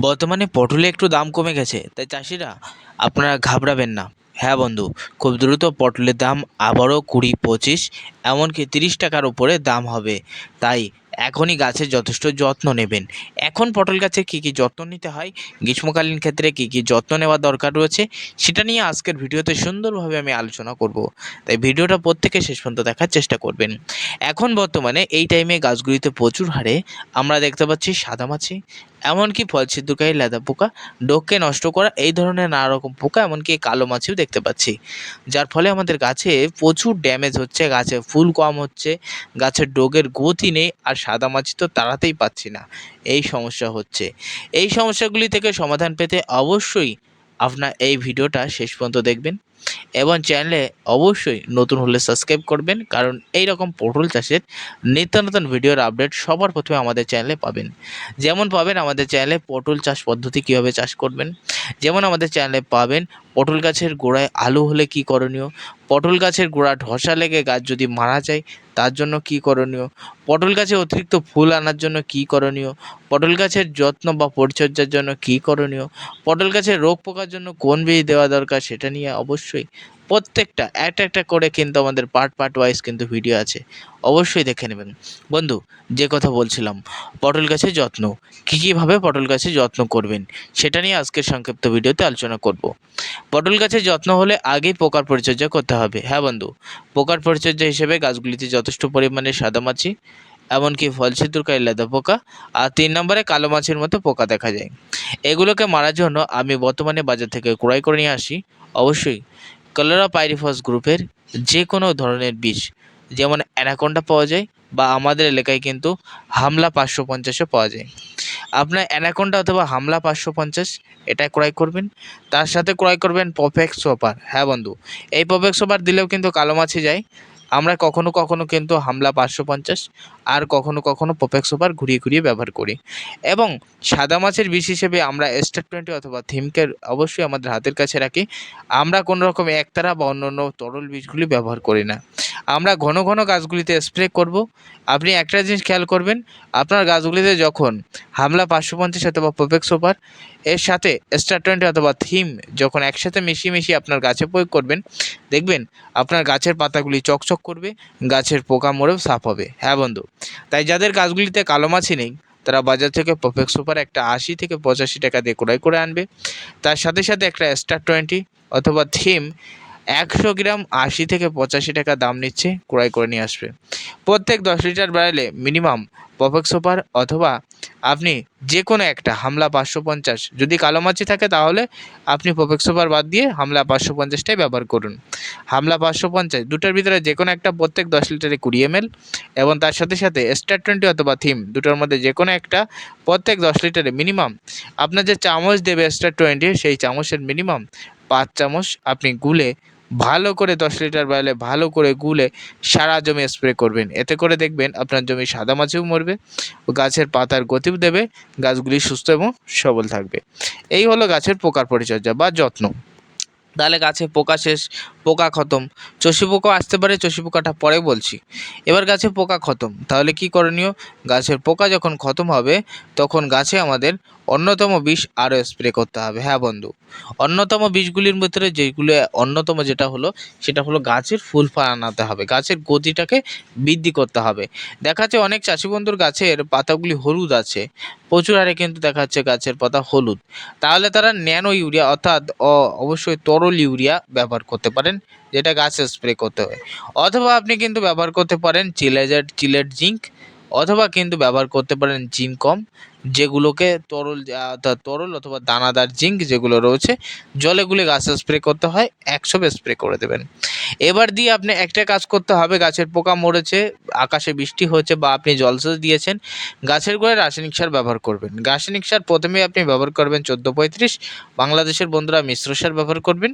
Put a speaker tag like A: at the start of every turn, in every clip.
A: বর্তমানে পটলে একটু দাম কমে গেছে, তাই চাষিরা আপনারা ঘাবড়াবেন না। হ্যাঁ বন্ধু, খুব দ্রুত পটলের দাম আবারও কুড়ি পঁচিশ, এমনকি তিরিশ টাকার ওপরে দাম হবে। তাই এখনই গাছের যথেষ্ট যত্ন নেবেন। এখন পটল গাছে কী কী যত্ন নিতে হয়, গ্রীষ্মকালীন ক্ষেত্রে কী কী যত্ন নেওয়া দরকার রয়েছে, সেটা নিয়ে আজকের ভিডিওতে সুন্দরভাবে আমি আলোচনা করব। তাই ভিডিওটা প্রত্যেকে শেষ পর্যন্ত দেখার চেষ্টা করবেন। এখন বর্তমানে এই টাইমে গাছগুলিতে প্রচুর হারে আমরা দেখতে পাচ্ছি সাদামাছি এমনকি ফল ছিদ্রকারী লেদা পোকা, ডোককে নষ্ট করা, এই ধরনের নানা রকম পোকা, এমনকি কালো মাছিও দেখতে পাচ্ছি। যার ফলে আমাদের গাছে প্রচুর ড্যামেজ হচ্ছে, গাছে ফুল কম হচ্ছে, গাছের ডোগের গতি নেই, আর সাদা মাছি তো তাড়াতেই পাচ্ছি না। এই সমস্যা হচ্ছে। এই সমস্যাগুলি থেকে সমাধান পেতে অবশ্যই আপনার এই ভিডিওটা শেষ পর্যন্ত দেখবেন এবং চ্যানেলে অবশ্যই নতুন হলে সাবস্ক্রাইব করবেন কারণ এই রকম পটল চাষের নিত্য নতুন ভিডিওর আপডেট সবার প্রথমে আমাদের চ্যানেলে পাবেন। যেমন পাবেন আমাদের চ্যানেলে পটল চাষ পদ্ধতি কীভাবে চাষ করবেন, যেমন আমাদের চ্যানেলে পাবেন পটল গাছের গোড়ায় আলু হলে কী করণীয় পটল গাছের গোড়া ধসা লেগে গাছ যদি মারা যায়, তার জন্য কী করণীয়? পটল গাছে অতিরিক্ত ফুল আনার জন্য কী করণীয়? পটল গাছের যত্ন বা পরিচর্যার জন্য কী করণীয়? পটল গাছের রোগ পোকার জন্য কোন বীজ দেওয়া দরকার সেটা নিয়ে অবশ্যই প্রত্যেকটা, একটা একটা করে কিন্তু আমাদের পার্ট পার্ট ওয়াইজ কিন্তু ভিডিও আছে। অবশ্যই দেখে নেবেন। বন্ধু, যে কথা বলছিলাম, পটল গাছের যত্ন। কী কীভাবে পটল গাছের যত্ন করবেন? সেটা নিয়ে আজকের সংক্ষিপ্ত ভিডিওতে আলোচনা করব। পটল গাছের যত্ন হলে আগেই পোকার পরিচর্যা করতে হবে। হ্যাঁ বন্ধু, পোকার পরিচর্যা হিসেবে গাছগুলিতে যথেষ্ট পরিমাণে সাদামাছি এমনকি ফল ছিদ্রকারী লেদা পোকা, আর তিন নম্বরে কালো মাছের মতো পোকা দেখা যায়। এগুলোকে মারার জন্য আমি বর্তমানে বাজার থেকে ক্রয় করে নিয়ে আসি। অবশ্যই কলোরা পাইরিফস গ্রুপের যে কোনো ধরনের বিষ, যেমন অ্যানাকোন্ডা পাওয়া যায় বা আমাদের এলাকায় কিন্তু হামলা পাঁচশো পঞ্চাশও পাওয়া যায়। আপনার অ্যানাকোন্ডা অথবা হামলা পাঁচশো পঞ্চাশ, এটা ক্রয় করবেন। তার সাথে ক্রয় করবেন পপেক্স সোপার। হ্যাঁ বন্ধু, এই পফেক্স সোপার দিলেও কিন্তু কালো মাছি যায়। আমরা কখনো কখনো কিন্তু হামলা পাঁচশো পঞ্চাশ আর কখনো কখনো পপেক্স সুপার ঘুরিয়ে ঘুরিয়ে ব্যবহার করি। এবং সাদা মাছের বিষ হিসেবে আমরা স্টার টোয়েন্টি অথবা থিমকে অবশ্যই আমাদের হাতের কাছে রাখি। আমরা কোনো রকম একতারা বা অন্য অন্য তরল বিষগুলি ব্যবহার করি না। আমরা ঘন ঘন গাছগুলিতে স্প্রে করব। আপনি একটা জিনিস খেয়াল করবেন, আপনার গাছগুলিতে যখন হামলা পাঁচশো পঞ্চাশ অথবা পপেক্স সোপার এর সাথে স্টার টোয়েন্টি অথবা থিম যখন একসাথে মিশিয়ে মিশিয়ে আপনার গাছে প্রয়োগ করবেন, দেখবেন আপনার গাছের পাতাগুলি চকচক করবে, গাছের পোকা মরেও সাফ হবে। হ্যাঁ বন্ধু, তাই যাদের গাছগুলিতে কালো মাছি নেই, তারা বাজার থেকে পপেক্স সুপার একটা আশি থেকে পঁচাশি টাকা দিয়ে ক্রয় করে আনবে। তার সাথে সাথে একটা স্টার টোয়েন্টি অথবা থিম একশো গ্রাম আশি থেকে পঁচাশি টাকা দাম নিচ্ছে, ক্রয় করে নিয়ে আসবে। প্রত্যেক দশ লিটার বাড়ালে মিনিমাম পপেক্স সুপার অথবা আপনি যে কোনো একটা, হামলা পাঁচশো পঞ্চাশ। যদি কালো মাছি থাকে তাহলে আপনি পপেক্স সুপার বাদ দিয়ে হামলা পাঁচশো পঞ্চাশটাই ব্যবহার করুন। হামলা পাঁচশো পঞ্চাশ, দুটোর ভিতরে যে কোনো একটা প্রত্যেক দশ লিটারে কুড়ি এম এবং তার সাথে সাথে স্টার টোয়েন্টি অথবা থিম দুটোর মধ্যে যে কোনো একটা প্রত্যেক দশ লিটারে মিনিমাম আপনার যে চামচ দেবে স্টার টোয়েন্টি সেই চামচের মিনিমাম পাঁচ চামচ আপনি গুলে ভালো করে দশ লিটার বাইলে ভালো করে গুলে সারা জমি স্প্রে করবেন। এতে করে দেখবেন আপনার জমি সাদা মাছেও মরবে ও গাছের পাতার গতিও দেবে, গাছগুলি সুস্থ এবং সবল থাকবে। এই হলো গাছের পোকার পরিচর্যা বা যত্ন। তাহলে গাছে পোকা শেষ পোকা খতম। চষি পোকা আসতে পারে, চষি পোকাটা পরে বলছি। এবার গাছে পোকা খতম। তাহলে কি করণীয়? গাছের পোকা যখন খতম হবে, তখন গাছে আমাদের অন্যতম বিষ আরও স্প্রে করতে হবে। হ্যাঁ বন্ধু। অন্যতম বিষগুলির ভিতরে যেগুলো, অন্যতম যেটা হলো, সেটা হলো গাছের ফুল আনাতে হবে। গাছের গতিটাকে বৃদ্ধি করতে হবে। দেখা যাচ্ছে অনেক চাষি বন্ধুর গাছের পাতাগুলি হলুদ আছে। প্রচুর হারে কিন্তু দেখা যাচ্ছে গাছের পাতা হলুদ। তাহলে তারা ন্যানো ইউরিয়া অর্থাৎ অবশ্যই তরল ইউরিয়া ব্যবহার করতে পারেন। যেটা গাছে স্প্রে করতে হয়। অথবা আপনি কিন্তু ব্যবহার করতে পারেন চিলেজার, চিলেট জিঙ্ক, অথবা কিন্তু ব্যবহার করতে পারেন জিনকম যেগুলোকে তরল অর্থাৎ তরল অথবা দানাদার জিঙ্ক যেগুলো রয়েছে জলে গুলে গাছে স্প্রে করতে হয় একশো স্প্রে করে দেবেন। এবার দিয়ে আপনি একটা কাজ করতে হবে, গাছের পোকা মরেছে, আকাশে বৃষ্টি হয়েছে বা আপনি জলসেচ দিয়েছেন, গাছের গোড়ায় রাসায়নিক সার ব্যবহার করবেন। রাসায়নিক সার প্রথমে আপনি ব্যবহার করবেন চোদ্দ পঁয়ত্রিশ, বাংলাদেশের বন্ধুরা মিশ্র সার ব্যবহার করবেন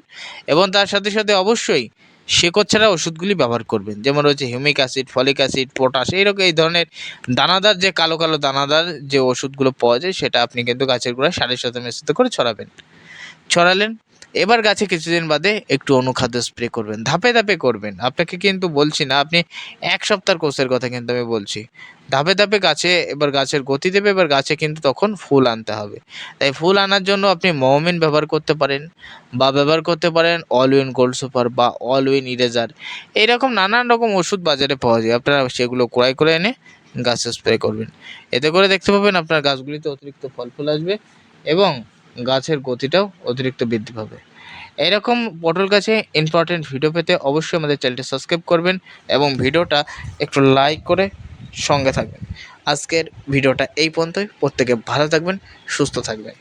A: এবং তার সাথে সাথে অবশ্যই শেকড় ছাড়া ওষুধগুলি ব্যবহার করবেন, যেমন রয়েছে humic acid, folic acid, potash, এইরকম এই ধরনের দানাদার যে কালো কালো দানাদার যে ওষুধগুলো পাওয়া যায়, সেটা আপনি কিন্তু গাছের গোড়ায় সারের সাথে মিশ্রিত করে ছড়াবেন। ছড়ালেন এবার গাছে কিছুদিন বাদে একটু অনুখাদ্য স্প্রে করবেন, ধাপে ধাপে করবেন। আপনাকে কিন্তু বলছি না, আপনি এক সপ্তাহের কোর্সের কথা কিন্তু আমি বলছি। ধাপে ধাপে গাছে, এবার গাছের গতি দেবে, এবার গাছে কিন্তু তখন ফুল আনতে হবে। তাই ফুল আনার জন্য আপনি মৌমিন ব্যবহার করতে পারেন বা ব্যবহার করতে পারেন অল উইন গোল্ড সুপার বা অল উইন ইরেজার এইরকম নানান রকম ওষুধ বাজারে পাওয়া যায়, আপনারা সেগুলো ক্রয় করে এনে গাছে স্প্রে করবেন। এতে করে দেখতে পাবেন আপনার গাছগুলিতে অতিরিক্ত ফল ফুল আসবে এবং গাছের গতিটাও অতিরিক্ত বৃদ্ধি পাবে। এরকম পটল গাছে ইম্পর্টেন্ট ভিডিও পেতে অবশ্যই আমাদের চ্যানেলটি সাবস্ক্রাইব করবেন এবং ভিডিওটা একটু লাইক করে সঙ্গে থাকবেন। আজকের ভিডিওটা এই পর্যন্তই। প্রত্যেকে ভালো থাকবেন, সুস্থ থাকবেন।